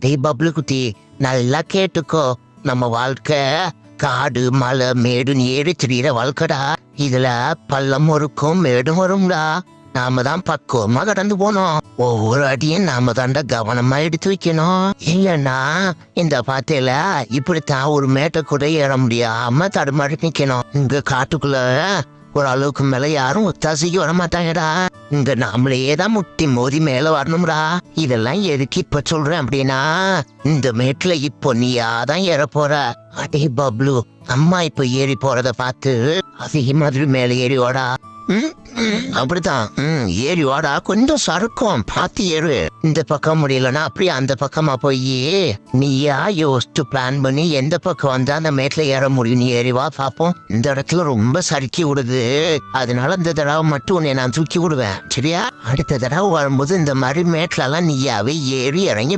அதே பப்ளு குட்டி நல்லா கேட்டுக்கோ. நம்ம வாழ்க்கை காடு மலை மேடுன்னு ஏறி திரியிற வாழ்க்கைடா. இதுல பள்ளம் இருக்கும் மேடும் வரும்டா நாம தான் பக்குவமா கடந்து போனோம். ஒவ்வொரு அடியும் நாம தாண்டா கவனமா எடுத்து வைக்கணும். இல்லைன்னா இந்த பாத்தையில இப்படித்தான் ஒரு மேட்டை கூட ஏற முடியாம தடுமாறி நிக்கணும். இங்க காட்டுக்குள்ள ஓரளவுக்கு மேல யாரும் ஒத்தாசைக்கு வர மாட்டாங்கடா இங்க நாமளே தான் முட்டி மோதி மேல வரணும்டா. இதெல்லாம் எதுக்கு இப்ப சொல்றேன் அப்படின்னா இந்த மேட்ல இப்போ நீயா தான் ஏற போற. அடே பப்ளு அம்மா இப்ப ஏறி போறத பார்த்து அதே மாதிரி மேல ஏறி ஓடா ம், ம், அப்படிதான் ம், ஏறி வாடா. கொஞ்சம் சறுக்கும். பார்த்து ஏறு. இந்த பக்கம் முடியலன்னா அப்படியே அந்த பக்கமா போய் நீயா யோசிச்சு பிளான் பண்ணி எந்த பக்கம் வந்தா அந்த மேட்ல ஏற முடியும். நீ ஏறி வா பாப்போம். இந்த இடத்துல ரொம்ப சறுக்கி விடுது. அதனால இந்த தடவை மட்டும் உன்னை நான் தூக்கி விடுவேன். சரியா? அடுத்த தடவை வரும்போது இந்த மாதிரி மேட்ல எல்லாம் நீயாவே ஏறி இறங்கி